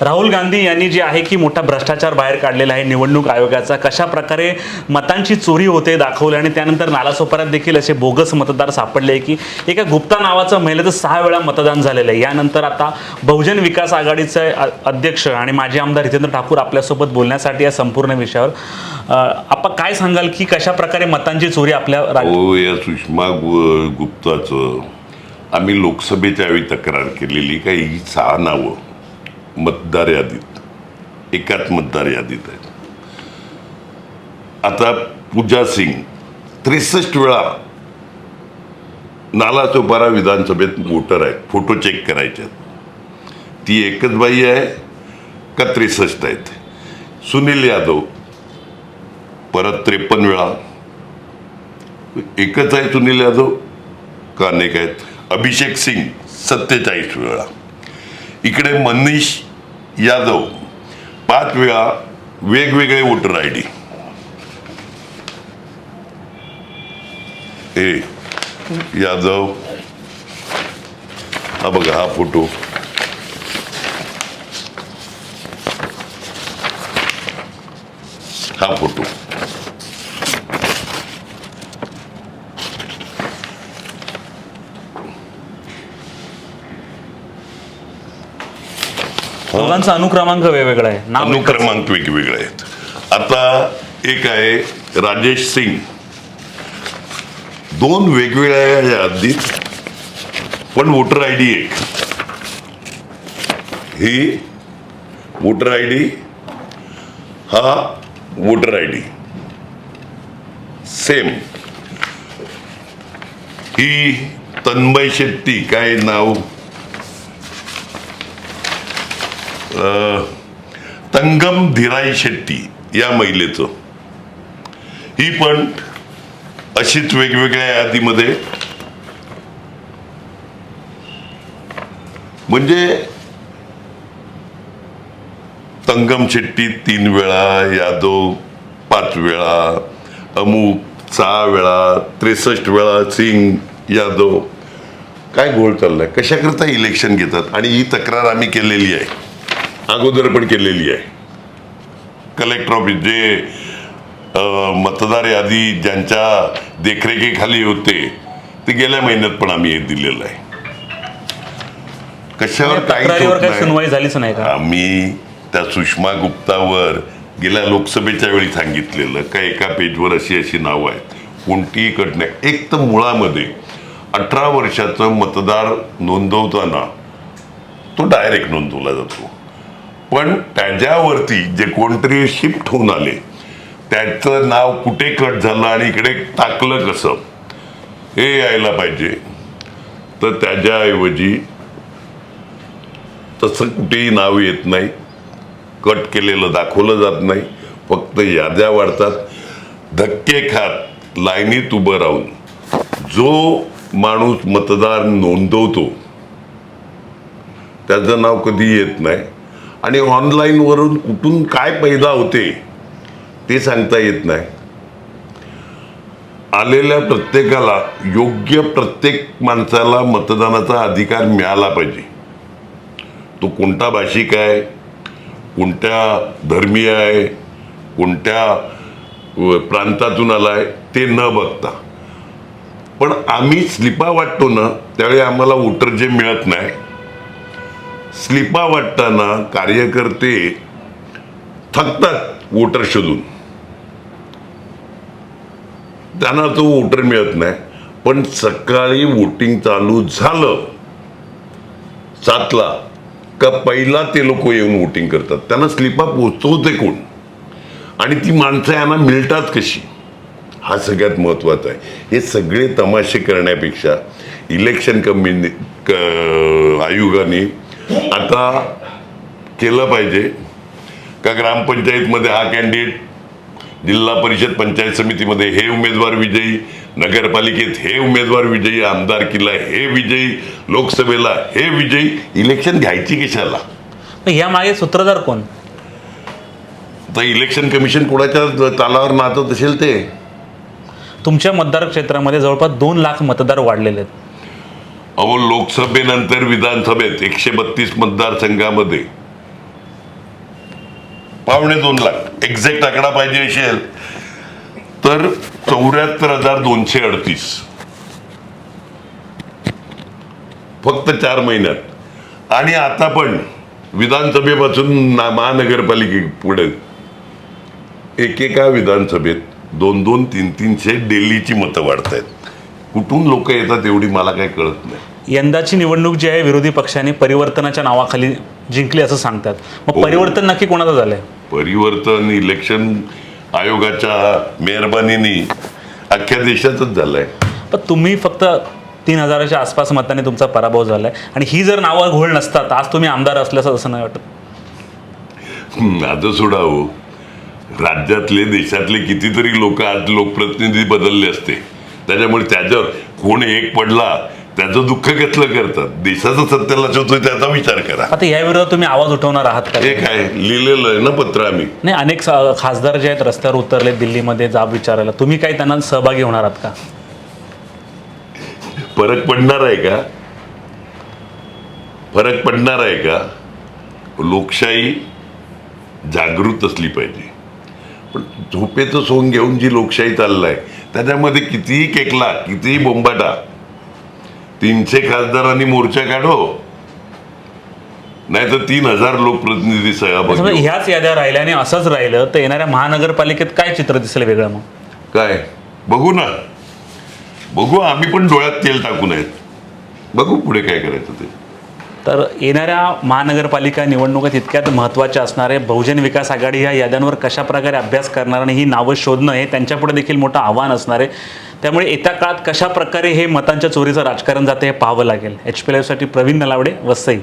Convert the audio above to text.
राहुल गांधी यांनी जे आहे की मोठा भ्रष्टाचार बाहेर काढलेला आहे निवडणूक आयोगाचा कशा प्रकारे मतांची चोरी होते दाखवले आणि त्यानंतर नालासोपाऱ्यात देखील असे बोगस मतदार सापडले आहे की एका गुप्ता नावाचं महिलेचं सहा वेळा मतदान झालेलं आहे. यानंतर आता बहुजन विकास आघाडीचे अध्यक्ष आणि माजी आमदार हितेंद्र ठाकूर आपल्यासोबत बोलण्यासाठी या संपूर्ण विषयावर आपण काय सांगाल की कशा प्रकारे मतांची चोरी आपल्या हो, या सुषमा गुप्ताचं आम्ही लोकसभेच्या वेळी तक्रार केलेली काही सहा नावं. मतदार यादीत. एकाच मतदार यादीत आहेत. आता पूजा सिंग त्रेसष्ट वेळा नाला चोपारा विधानसभेत वोटर आहेत. फोटो चेक करायचे आहेत. ती एकच बाई आहे का त्रेसष्ट आहेत? सुनील यादव परत त्रेपन्न वेळा. एकच आहे सुनील यादव का अनेक आहेत? अभिषेक सिंग सत्तेचाळीस वेळा. इकडे मनीष यादव पाच वेळा वेगवेगळे voter I D. A Yadav हा बघा हा फोटो. हा फोटो. दोघांचा अनुक्रमांक वेगवेगळा आहे. नाव अनुक्रमांक वेगवेगळे आहेत. आता एक आहे राजेश सिंग. दोन वेगवेगळ्या यादीत पण वोटर आय डी एक. ही वोटर आय डी हा वोटर आय डी सेम ही तन्मय शेट्टी काय नाव? तंगम धिराई शेट्टी या महिलेचं. ही पण अशीच वेगवेगळ्या यादीमध्ये. म्हणजे तंगम शेट्टी तीन वेळा यादव पाच वेळा अमुक सहा वेळा त्रेसष्ट वेळा सिंग यादव. काय घोळ चाललाय? कशाकरता इलेक्शन घेतात? आणि ही तक्रार आम्ही केलेली आहे. अगोदर पण केलेली आहे. कलेक्टर ऑफिस जे मतदार यादी ज्यांच्या देखरेखीखाली होते ते गेल्या महिन्यात पण आम्ही हे दिलेलं आहे. कशावर होत काही. सुनवाई झालीच नाही का? आम्ही त्या सुषमा गुप्तावर गेल्या लोकसभेच्या वेळी सांगितलेलं का एका पेजवर अशी अशी नावं आहेत. कोणतीही कट नाही एक तर मुळामध्ये अठरा वर्षाचं मतदार नोंदवताना तो डायरेक्ट नोंदवला जातो. पण त्याच्यावरती जे कोणतरी शिफ्ट होऊन आले त्याचं नाव कुठे कट झालं आणि इकडे टाकलं कसं हे यायला पाहिजे. तर त्याच्याऐवजी तसं कुठेही नाव येत नाही कट केलेलं दाखवलं जात नाही फक्त याद्या वाढतात धक्के खात लाईनीत उभं राहून. जो माणूस मतदार नोंदवतो त्याचं नाव कधी येत नाही. आणि ऑनलाईनवरून कुठून काय पैदा होते ते सांगता येत नाही. आलेल्या प्रत्येकाला योग्य प्रत्येक माणसाला मतदानाचा अधिकार मिळाला पाहिजे. तो कोणता भाषिक आहे कोणत्या धर्मीय आहे कोणत्या प्रांतातून आला आहे ते न बघता. पण आम्ही स्लिपा वाटतो ना त्यावेळी आम्हाला वोटर जे मिळत नाही स्लिपा वाटताना कार्यकर्ते थकतात वोटर शोधून. त्यांना तो वोटर मिळत नाही. पण सकाळी वोटिंग चालू झालं सातला का पहिला ते लोक येऊन वोटिंग करतात. त्यांना स्लिपा पोचवते कोण? आणि ती माणसं यांना मिळतात कशी? हा सगळ्यात महत्त्वाचा आहे. हे सगळे तमाशे करण्यापेक्षा इलेक्शन कमी क आयोगाने आता केलं पाहिजे का ग्रामपंचायतमध्ये हा कॅन्डिडेट जिल्हा परिषद पंचायत समितीमध्ये हे उमेदवार विजयी नगरपालिकेत हे उमेदवार विजयी आमदारकीला हे विजयी लोकसभेला हे विजयी इलेक्शन घ्यायची कशाला? या मागे सूत्रधार कोण? तर इलेक्शन कमिशन कोणाच्या तालावर नाचत असेल ते? तुमच्या मतदार क्षेत्रामध्ये जवळपास दोन लाख मतदार वाढलेले आहेत. अहो लोकसभेनंतर विधानसभेत एकशे बत्तीस मतदारसंघामध्ये. पावणे दोन लाख. एक्झॅक्ट आकडा पाहिजे असेल. तर चौऱ्याहत्तर हजार दोनशे अडतीस. फक्त चार महिन्यात. आणि आता पण विधानसभेपासून महानगरपालिके पुढे एकेका विधानसभेत दोन दोन तीन तीनशे डेलीची मतं वाढत आहेत कुठून लोक येतात एवढी मला काही कळत नाही. यंदाची निवडणूक जी आहे विरोधी पक्षाने परिवर्तनाच्या नावाखाली जिंकली असं सांगतात. मग हो. परिवर्तन नक्की कोणाचं झालंय? परिवर्तन इलेक्शन आयोगाच्या मेहरबानीने अख्ख्या देशातच झालंय. पण तुम्ही फक्त तीन हजाराच्या आसपास मताने तुमचा पराभव झालाय आणि ही जर नावं घोळ नसतात आज तुम्ही आमदार असल्याचं असं नाही वाटत. हं, आता सोडा हो. राज्यातले देशातले कितीतरी लोक आज लोकप्रतिनिधी बदलले असते. त्याच्यामुळे त्याच्यावर कोण एक पडला त्याचं दुःख कसलं करतात देशाचं सत्याला होतोय त्याचा विचार करा. आता या विरोधात तुम्ही आवाज उठवणार आहात का? हे काय लिहिलेलं आहे ना पत्र आम्ही. नाही अनेक सा- खासदार जे आहेत रस्त्यावर उतरले दिल्लीमध्ये जाब विचारायला. तुम्ही काही त्यांना सहभागी होणार आहात का? फरक पडणार आहे का? फरक पडणार आहे का? लोकशाही जागृत असली पाहिजे. पण झोपेचं सोंग घेऊन जी लोकशाही चाललाय त्याच्यामध्ये कितीही केकला कितीही बोंबाटा तीनशे खासदारांनी मोर्चा काढो. नाही तर तीन हजार लोकप्रतिनिधी सहभागी हो. ह्याच याद्या राहिल्याने असंच राहिलं तर येणाऱ्या महानगरपालिकेत काय चित्र दिसेल वेगळं मग? काय? बघू ना. बघू आम्ही पण डोळ्यात तेल टाकून आहेत. बघू पुढे काय करायचं ते. तर येणाऱ्या महानगरपालिका निवडणुका तितक्यात महत्त्वाच्या असणार आहे. बहुजन विकास आघाडी ह्या याद्यांवर कशा प्रकारे अभ्यास करणार आणि ही नावं शोधणं हे त्यांच्यापुढे देखील मोठं आव्हान असणार आहे. त्यामुळे येत्या काळात कशा प्रकारे हे मतांच्या चोरीचं राजकारण जाते हे पाहावं लागेल. एच पी लाईव्हसाठी प्रवीण नलावडे वसई.